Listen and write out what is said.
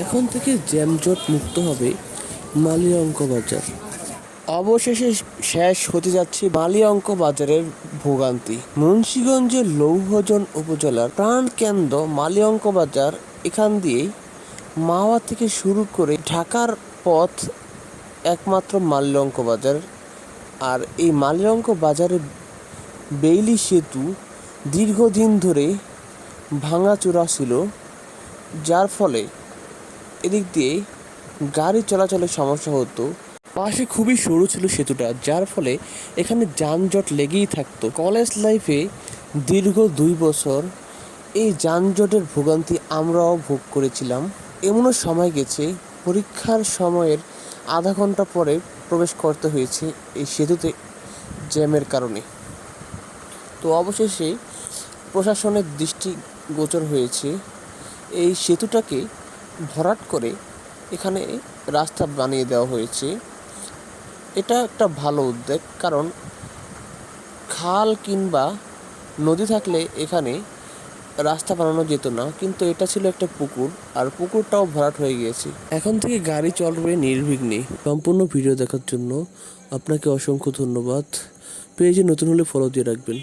এখন থেকে জ্যামজট মুক্ত হবে মালিয়াঙ্ক বাজার। অবশেষে শেষ হতে যাচ্ছে মালিয়াঙ্ক বাজারের ভোগান্তি। মুন্সীগঞ্জের লৌহজন উপজেলার প্রাণকেন্দ্র মালিয়াঙ্ক বাজার, এখান দিয়েই মাওয়া থেকে শুরু করে ঢাকার পথ একমাত্র মালিয়াঙ্ক বাজার। আর এই মালিয়াঙ্ক বাজারে বেইলি সেতু দীর্ঘদিন ধরে ভাঙাচোরা ছিল, যার ফলে এদিক দিয়ে গাড়ি চলাচলের সমস্যা হতো। পাশে খুবই সরু ছিল সেতুটা, যার ফলে এখানে যানজট লেগেই থাকতো। কলেজ লাইফে দীর্ঘ দুই বছর এই যানজটের ভোগান্তি আমরাও ভোগ করেছিলাম। এমনও সময় গেছে, পরীক্ষার সময়ের আধা ঘণ্টা পরে প্রবেশ করতে হয়েছে এই সেতুতে জ্যামের কারণে। তো অবশেষে প্রশাসনের দৃষ্টি গোচর হয়েছে। এই সেতুটাকে ভরাট করে এখানে রাস্তা বানিয়ে দেওয়া হয়েছে। এটা একটা ভালো উদ্যোগ, কারণ খাল কিংবা নদী থাকলে এখানে রাস্তা বানানো যেত না, কিন্তু এটা ছিল একটা পুকুর আর পুকুরটাও ভরাট হয়ে গিয়েছে। এখন থেকে গাড়ি চলবে নির্বিঘ্নে। সম্পূর্ণ ভিডিও দেখার জন্য আপনাকে অসংখ্য ধন্যবাদ। পেজে নতুন হলে ফলো দিয়ে রাখবেন।